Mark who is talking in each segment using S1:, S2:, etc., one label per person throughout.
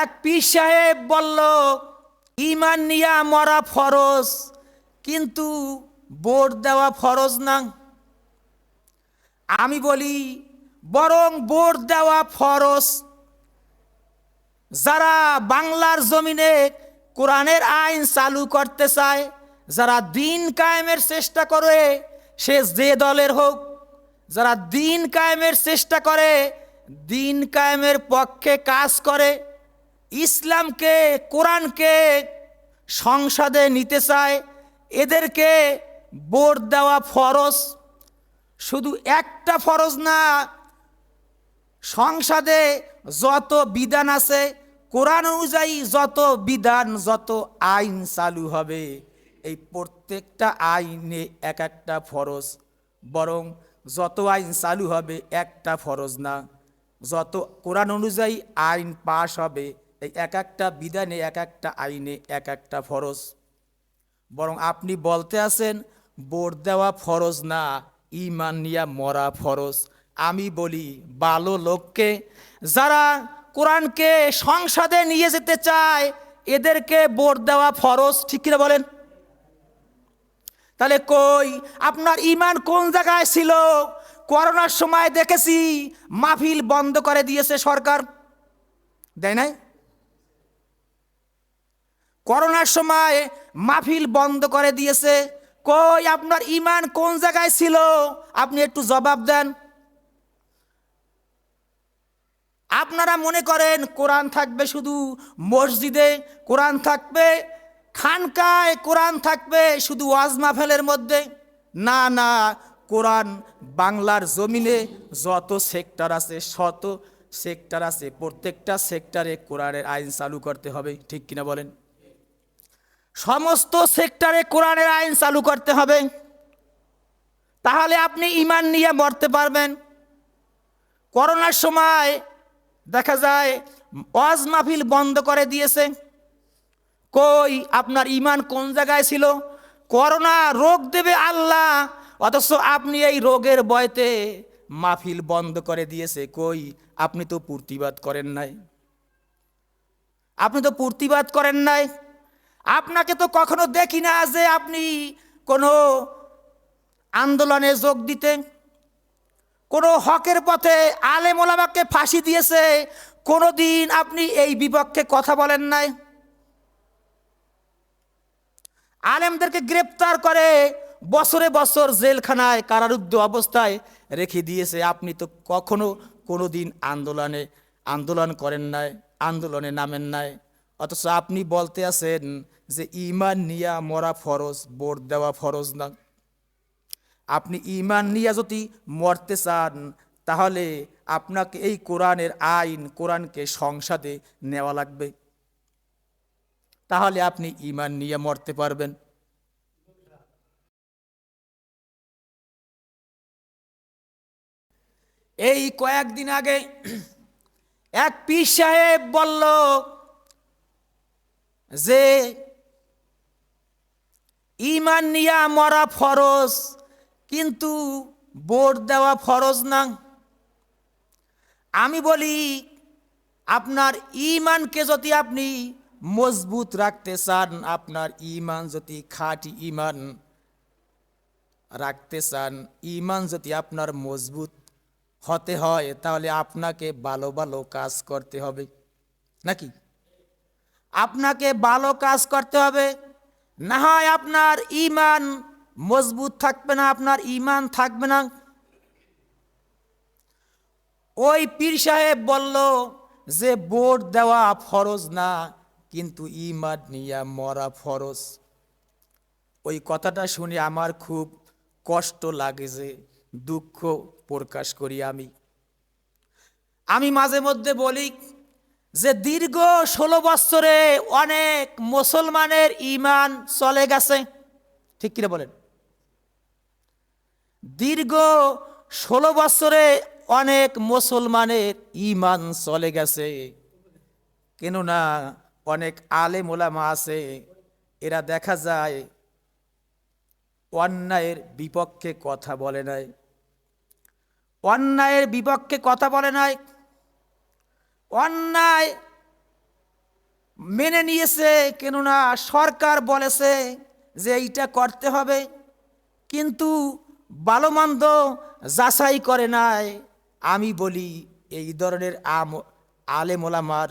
S1: এক পীর সাহেব বলল ইমান নিয়া মরা ফরজ, কিন্তু ভোট দেওয়া ফরজ না। আমি বলি, বরং ভোট দেওয়া ফরজ। যারা বাংলার জমিনে কোরআনের আইন চালু করতে চায়, যারা দিন কায়েমের চেষ্টা করে, সে যে দলের হোক, যারা দিন কায়েমের চেষ্টা করে, দিন কায়েমের পক্ষে কাজ করে ইসলামকে, কোরআনকে সংসদে নিতে চায়, এদেরকে ভোট দেওয়া ফরজ। শুধু একটা ফরজ না, সংসদে যত বিধান আছে, কোরআন অনুযায়ী যত বিধান, যত আইন চালু হবে, এই প্রত্যেকটা আইনে এক একটা ফরজ। বরং যত আইন চালু হবে, একটা ফরজ না। যত কোরআন অনুযায়ী আইন পাশ হবে এই এক একটা বিধানে এক একটা আইনে এক একটা ফরজ। বরং আপনি বলতে আছেন, ভোট দেওয়া ফরজ না, ইমান নিয়া মরা ফরজ। আমি বলি, ভালো লোককে, যারা কোরআনকে সংসদে নিয়ে যেতে চায়, এদেরকে ভোট দেওয়া ফরজ, ঠিক কিনা বলেন? তাহলে কই? আপনার ইমান কোন জায়গায় ছিল? করোনার সময় দেখেছি, মাহফিল বন্ধ করে দিয়েছে সরকার। দেয় নাই? করোনার সময় মাহফিল বন্ধ করে দিয়েছে। কই, আপনার ইমান কোন জায়গায় ছিল? আপনি একটু জবাব দেন। আপনারা মনে করেন কোরআন থাকবে শুধু মসজিদে, কোরআন থাকবে খানকায়, কোরআন থাকবে শুধু ওয়াজ মাহফেলের মধ্যে? না না, কোরআন বাংলার জমিনে যত সেক্টর আছে, শত সেক্টর আছে, প্রত্যেকটা সেক্টরে কোরআনের আইন চালু করতে হবে, ঠিক কিনা বলেন? সমস্ত সেক্টরে কোরআনের আইন চালু করতে হবে। তাহলে আপনি ইমান নিয়ে মরতে পারবেন। করোনার সময় দেখা যায় ওয়াজ মাহফিল বন্ধ করে দিয়েছে। কই, আপনার ইমান কোন জায়গায় ছিল? করোনা রোগ দেবে আল্লাহ, অথচ আপনি এই রোগের বয়তে মাহফিল বন্ধ করে দিয়েছে। কই, আপনি তো প্রতিবাদ করেন নাই। আপনি তো প্রতিবাদ করেন নাই। আপনাকে তো কখনো দেখি না যে আপনি কোনো আন্দোলনে যোগ দিতে। কোনো হকের পথে আলেম ওলামাকে ফাঁসি দিয়েছে। কোনো দিন আপনি এই বিপক্ষে কথা বলেন নাই। আলেমদেরকে গ্রেপ্তার করে বছরে বছর জেলখানায় কারারুদ্ধ অবস্থায় রেখে দিয়েছে। আপনি তো কখনো কোনো দিন আন্দোলনে, আন্দোলন করেন নাই, আন্দোলনে নামেন নাই। অথচ আপনি বলতে আছেন যে ইমান নিয়া মরা ফরজ ভোট দেওয়া ফরজ না। আপনি ইমান নিয়া যদি মরতে চান, তাহলে আপনাকে এই কোরআনের আইন, কোরআনকে সংসদে নেওয়া লাগবে। তাহলে আপনি ইমান নিয়ে মরতে পারবেন। এই কয়েকদিন আগে এক পীর সাহেব বলল যে ইমান নিয়া মরা ফরজ, কিন্তু ভোট দেওয়া ফরজ না। আমি বলি, আপনার ইমানকে যদি আপনি মজবুত রাখতে চান, আপনার ইমান যদি খাঁটি ইমান রাখতে চান, ইমান যদি আপনার মজবুত হতে হয়, তাহলে আপনাকে ভালো ভালো কাজ করতে হবে। নাকি? আপনাকে ভালো কাজ করতে হবে। না হয় আপনার ইমান মজবুত থাকবে না, আপনার ইমান থাকবে না। ওই পীর সাহেব বলল যে, ভোট দেওয়া ফরজ না, কিন্তু ইমান নিয়া মরা ফরজ। ওই কথাটা শুনে আমার খুব কষ্ট লাগে যে, দুঃখ প্রকাশ করি আমি। আমি মাঝে মধ্যে বলি যে দীর্ঘ ষোলো বৎসরে অনেক মুসলমানের ইমান চলে গেছে। ঠিক কিনা বলেন? দীর্ঘ ষোলো বছরে অনেক মুসলমানের ইমান চলে গেছে। কেননা অনেক আলে ওলামা আছে, এরা দেখা যায় অন্যায়ের বিপক্ষে কথা বলে নাই। অন্যায়ের বিপক্ষে কথা বলে নাই অন্যায় মেনে নিয়েছে, কেননা সরকার বলেছে যে এইটা করতে হবে, কিন্তু ভালো মন্দ যাচাই করে নাই। আমি বলি, এই ধরনের আম আলেমোলামার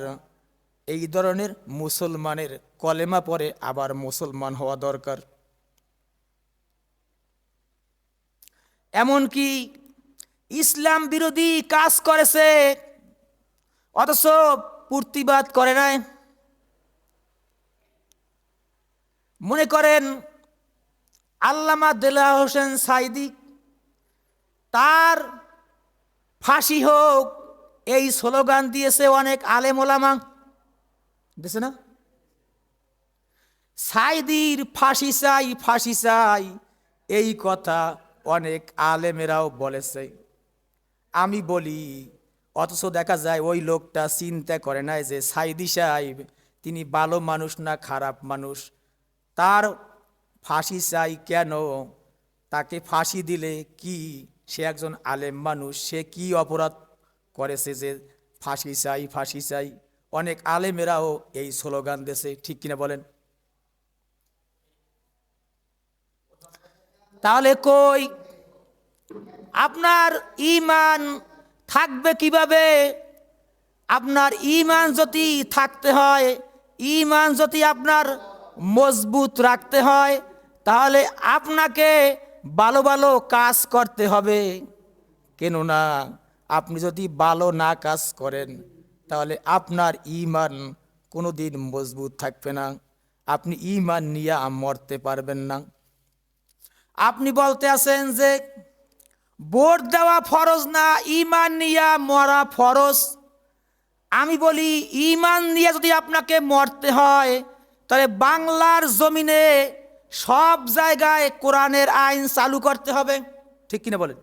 S1: এই ধরনের মুসলমানের কলেমা পরে আবার মুসলমান হওয়া দরকার। এমনকি ইসলাম বিরোধী কাজ করেছে অথচ প্রতিবাদ করে নাই। মনে করেন আল্লামা দেলা হোসেন সাইদি, তার ফাঁসি হোক, এই স্লোগান দিয়েছে অনেক আলেম ওলামা। দিয়েছে না? সাইদির ফাঁসি চাই ফাঁসি চাই, এই কথা অনেক আলেমেরাও বলেছে। আমি বলি অথচ দেখা যায় ওই লোকটা চিন্তা করে নাই যে সাইদি সাহেব, তিনি ভালো মানুষ না খারাপ মানুষ? তার ফাঁসি চাই কেন? তাকে ফাঁসি দিলে কি? সে একজন আলেম মানুষ, সে কি অপরাধ করেছে যে ফাঁসি চাই ফাঁসি চাই? অনেক আলেমেরাও এই স্লোগান দেশে ঠিক কিনা বলেন? তাহলে কই? আপনার ইমান থাকবে কীভাবে? আপনার ইমান যদি থাকতে হয়, ইমান যদি আপনার মজবুত রাখতে হয়, তাহলে আপনাকে ভালো ভালো কাজ করতে হবে। কেননা, আপনি যদি ভালো না কাজ করেন, তাহলে আপনার ইমান কোনো দিন মজবুত থাকবে না। আপনি ইমান নিয়ে মরতে পারবেন না। আপনি বলতে আছেন যে ভোট দেওয়া ফরজ না ইমান নিয়া মরা ফরজ? আমি বলি ইমান নিয়ে যদি আপনাকে মরতে হয়, তাহলে বাংলার জমিনে সব জায়গায় কোরআনের আইন চালু করতে হবে। ঠিক কিনা বলেন?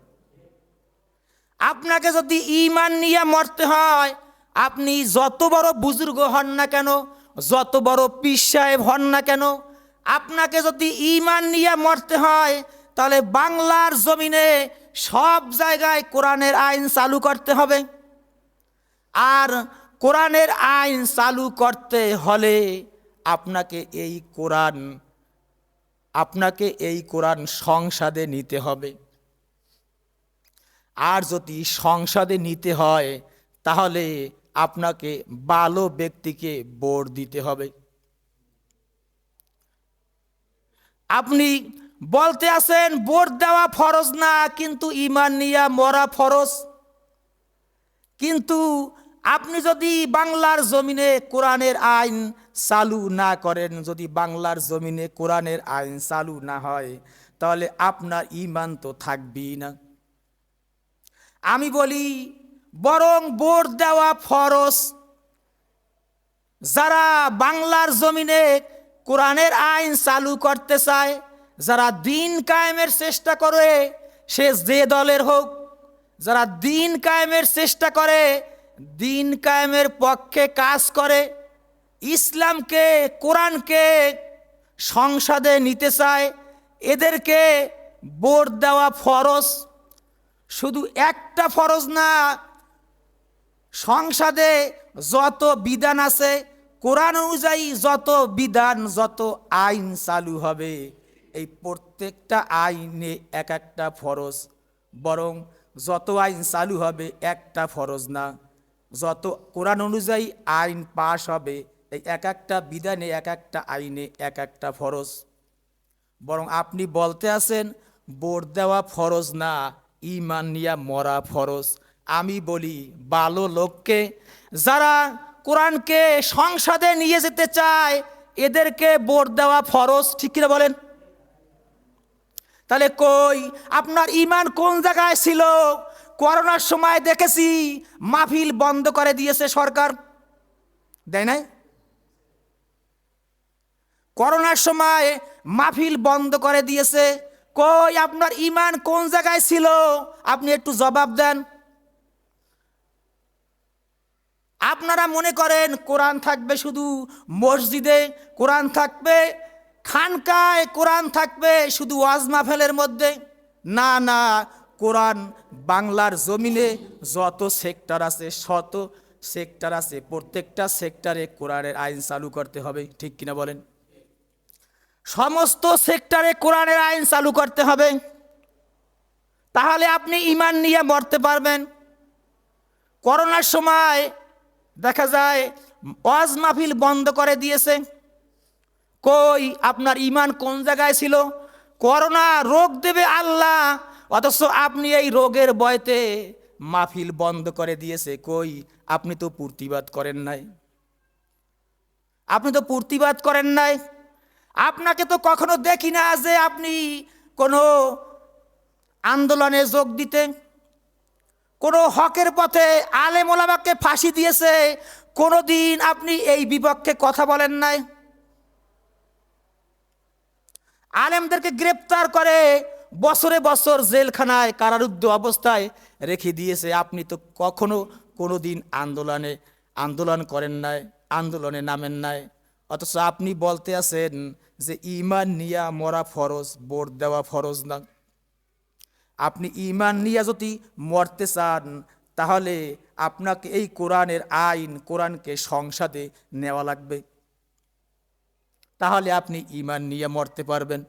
S1: আপনাকে যদি ইমান নিয়ে মরতে হয়, আপনি যত বড় বুজুর্গ হন না কেন, যত বড় পীর সাহেব হন না কেন, আপনাকে যদি ইমান নিয়ে মরতে হয়, তাহলে বাংলার জমিনে সব জায়গায় কোরআনের আইন চালু করতে হবে। আর কোরআনের আইন চালু করতে হলে আপনাকে এই কোরআন, আপনাকে এই কোরআন সংসদে নিতে হবে। আর যদি সংসদে নিতে হয়, তাহলে আপনাকে ভালো ব্যক্তিকে ভোট দিতে হবে। আপনি বলতে আছেন, ভোট দেওয়া ফরজ না, কিন্তু ইমান নিয়া মরা ফরজ। কিন্তু আপনি যদি বাংলার জমিনে কোরআনের আইন চালু না করেন, যদি বাংলার জমিনে কোরআনের আইন চালু না হয়, তাহলে আপনার ইমান তো থাকবেই না। আমি বলি, বরং ভোট দেওয়া ফরজ। যারা বাংলার জমিনে কোরআনের আইন চালু করতে চায় যারা দিন কায়েমের চেষ্টা করে, সে যে দলের হোক, যারা দিন কায়েমের চেষ্টা করে, দিন কায়েমের পক্ষে কাজ করে, ইসলামকে, কোরআনকে সংসদে নিতে চায়, এদেরকে ভোট দেওয়া ফরজ। শুধু একটা ফরজ না, সংসদে যত বিধান আছে, কোরআন অনুযায়ী যত বিধান, যত আইন চালু হবে। এই প্রত্যেকটা আইনে এক একটা ফরজ, বরং যত আইন চালু হবে একটা ফরজ না। যত কোরআন অনুযায়ী আইন পাশ হবে, এই এক একটা বিধানে এক একটা আইনে এক একটা ফরজ। বরং আপনি বলতে আছেন, ভোট দেওয়া ফরজ না, ইমান নিয়া মরা ফরজ। আমি বলি, ভালো লোককে, যারা কোরআনকে সংসদে নিয়ে যেতে চায়, এদেরকে ভোট দেওয়া ফরজ, ঠিক কিনা বলেন? তাহলে কই? আপনার ইমান কোন জায়গায় ছিল? করোনার সময় দেখেছি মাহফিল বন্ধ করে দিয়েছে সরকার। দেয় নাই? করোনার সময় মাহফিল বন্ধ করে দিয়েছে। কই, আপনার ইমান কোন জায়গায় ছিল? আপনি একটু জবাব দেন। আপনারা মনে করেন, কোরআন থাকবে শুধু মসজিদে, কোরআন থাকবে খানকায় কোরআন থাকবে শুধু ওয়াজ মাহফেলের মধ্যে? না না, কোরআন বাংলার জমিনে যত সেক্টর আছে, শত সেক্টর আছে, প্রত্যেকটা সেক্টরে কোরআনের আইন চালু করতে হবে, ঠিক কিনা বলেন? সমস্ত সেক্টরে কোরআনের আইন চালু করতে হবে। তাহলে আপনি ইমান নিয়ে মরতে পারবেন। করোনার সময় দেখা যায়, ওয়াজ মাহফিল বন্ধ করে দিয়েছে। কই, আপনার ইমান কোন জায়গায় ছিল? করোনা রোগ দেবে আল্লাহ, অথচ আপনি এই রোগের বয়তে মাহফিল বন্ধ করে দিয়েছে। কই, আপনি তো প্রতিবাদ করেন নাই। আপনি তো প্রতিবাদ করেন নাই। আপনাকে তো কখনো দেখি না যে আপনি কোনো আন্দোলনে যোগ দিতে। কোনো হকের পথে আলেম ওলামাকে ফাঁসি দিয়েছে। কোনো দিন আপনি এই বিপক্ষে কথা বলেন নাই। আলেমদেরকে গ্রেপ্তার করে বছরে বছর জেলখানায় কারারুদ্ধ অবস্থায় রেখে দিয়েছে। আপনি তো কখনো কোনো দিন আন্দোলনে, আন্দোলন করেন নাই, আন্দোলনে নামেন নাই। অথচ আপনি বলতে আছেন যে ইমান নিয়া মরা ফরজ, ভোট দেওয়া ফরজ না। আপনি ইমান নিয়া যদি মরতে চান, তাহলে আপনাকে এই কোরআনের আইন, কোরআনকে সংসদে নেওয়া লাগবে। তাহলে আপনি ইমান নিয়ে মরতে পারবেন।